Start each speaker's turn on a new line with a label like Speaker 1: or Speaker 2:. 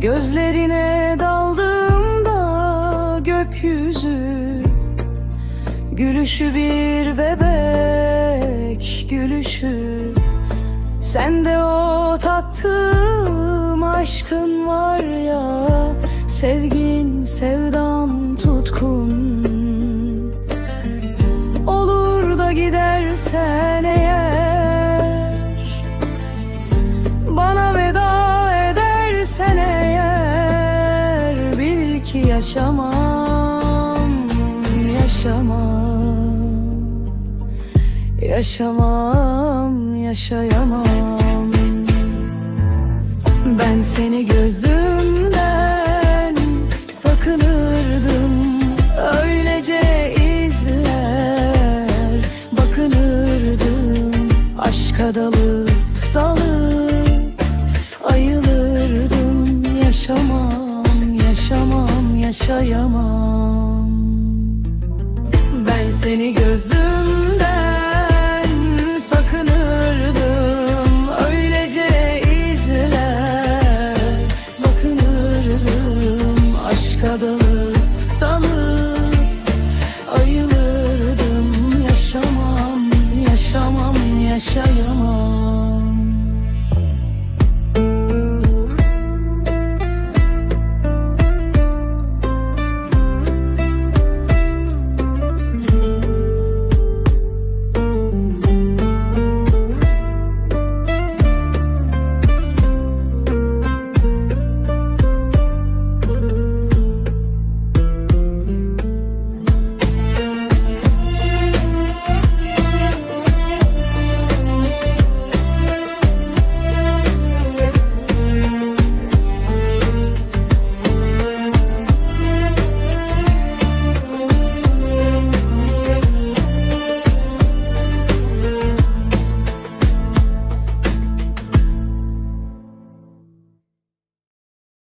Speaker 1: Gözlerine daldığımda gökyüzü Gülüşü bir bebek gülüşü. Sende o tattığım aşkın var ya Sevgin sevdan tutkun. Olur da gidersen eğer yaşamam, yaşamam. Yaşamam, yaşayamam. Ben seni gözümden sakınırdım. Öylece izler bakınırdım. Aşka dalıp yaşayamam. Ben seni gözümden sakınırdım. Öylece izler bakınırdım. Aşka dalıp dalıp ayılırdım. Yaşamam, yaşamam, yaşayamam